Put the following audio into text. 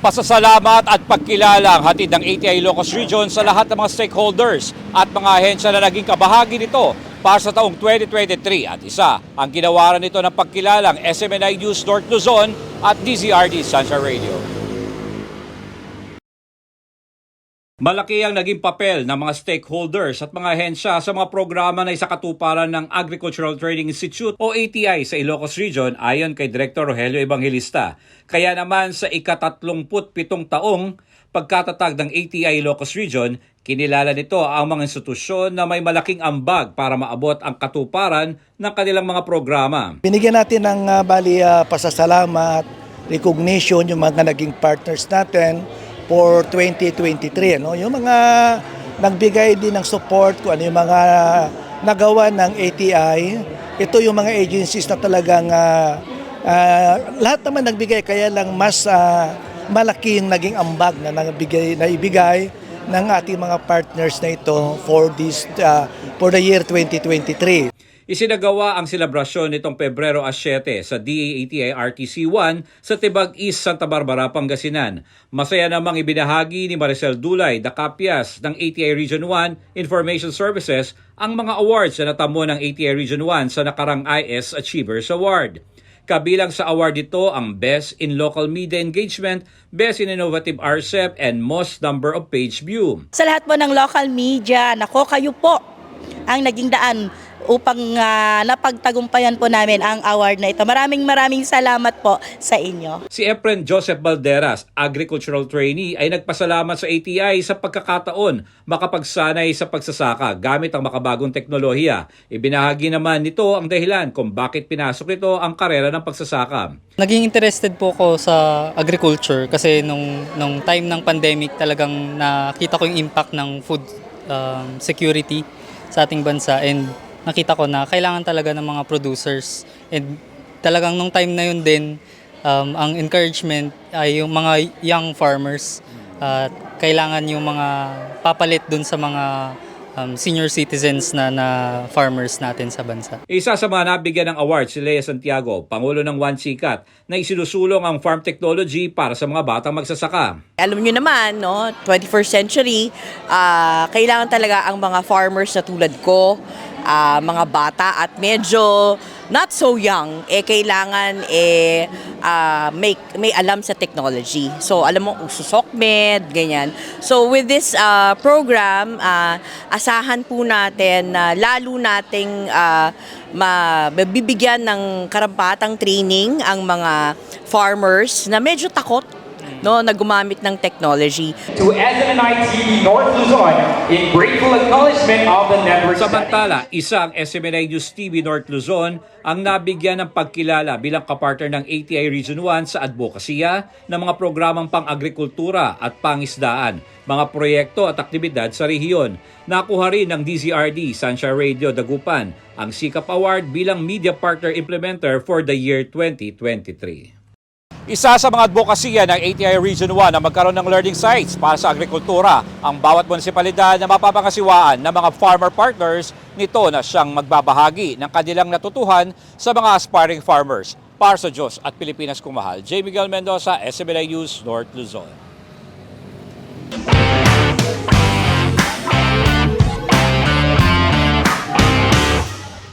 Pasasalamat at pagkilala ang hatid ng ATI Ilocos Region sa lahat ng mga stakeholders at mga ahensya na naging kabahagi nito para sa taong 2023 at isa ang ginawaran nito ng pagkilalang SMNI News North Luzon at DZRD Sunshine Radio. Malaki ang naging papel ng mga stakeholders at mga ahensya sa mga programa na isakatuparan ng Agricultural Training Institute o ATI sa Ilocos Region ayon kay Director Rogelio Evangelista. Kaya naman sa ikatatlumputpitong taong pagkatatag ng ATI Ilocos Region, kinilala nito ang mga institusyon na may malaking ambag para maabot ang katuparan ng kanilang mga programa. Binigyan natin ng ah, bali ah, pasasalamat, recognition yung mga naging partners natin for 2023 ano? Yung mga nagbigay din ng support kung ano yung mga nagawa ng ATI ito yung mga agencies na talagang ah, ah, lahat naman nagbigay kaya lang mas ah, malaki yung naging ambag na nagbigay na ibigay ng ating mga partners na ito for this ah, for the year 2023 Isinagawa ang selebrasyon nitong Pebrero a 7 sa DAATI RTC1 sa Tibag East, Santa Barbara, Pangasinan. Masaya namang ibinahagi ni Maricel Dulay, Dacapias ng ATI Region 1 Information Services ang mga awards na natamo ng ATI Region 1 sa nakarang IS Achievers Award. Kabilang sa award ito ang Best in Local Media Engagement, Best in Innovative RCEP, and Most Number of Page View. Sa lahat po ng local media, nako kayo po ang naging daan upang ah, napagtagumpayan po namin ang award na ito. Maraming maraming salamat po sa inyo. Si Efren Joseph Balderas, agricultural trainee, ay nagpasalamat sa ATI sa pagkakataon makapagsanay sa pagsasaka gamit ang makabagong teknolohiya. Ibinahagi naman nito ang dahilan kung bakit pinasok nito ang karera ng pagsasaka. Naging interested po ako sa agriculture kasi nung, nung time ng pandemic talagang nakita ko yung impact ng food um, security sa ating bansa and nakita ko na kailangan talaga ng mga producers and talagang nung time na yun din um, ang encouragement ay yung mga young farmers at kailangan yung mga papalit dun sa mga um, senior citizens na, na farmers natin sa bansa. Isa sa mga nabigyan ng award si Lea Santiago, Pangulo ng One Sikat, na isinusulong ang farm technology para sa mga batang magsasaka. alam nyo naman, no, 21st century, ah, kailangan talaga ang mga farmers na tulad ko, ah, mga bata at medyo not so young, eh kailangan eh ah, may, may alam sa technology. So alam mo, ususokmed, ganyan. So with this ah, program, ah, asahan po natin na lalo nating ah, mabibigyan ng karampatang training ang mga farmers na medyo takot no, na gumamit ng technology. to SMNI TV North Luzon in grateful acknowledgement of the network Samantala, isa ang SMNI News TV North Luzon ang nabigyan ng pagkilala bilang kapartner ng ATI Region 1 sa advokasya ng mga programang pang-agrikultura at pangisdaan, mga proyekto at aktibidad sa rehiyon. Nakuha rin ng DZRD Sunshine Radio Dagupan ang SICAP Award bilang Media Partner Implementer for the year 2023. Isa sa mga advokasya ng ATI Region 1 na magkaroon ng learning sites para sa agrikultura ang bawat munisipalidad na mapapangasiwaan ng mga farmer partners nito na siyang magbabahagi ng kanilang natutuhan sa mga aspiring farmers. Para sa Diyos at Pilipinas kumahal, J. Miguel Mendoza, SMNI News, North Luzon.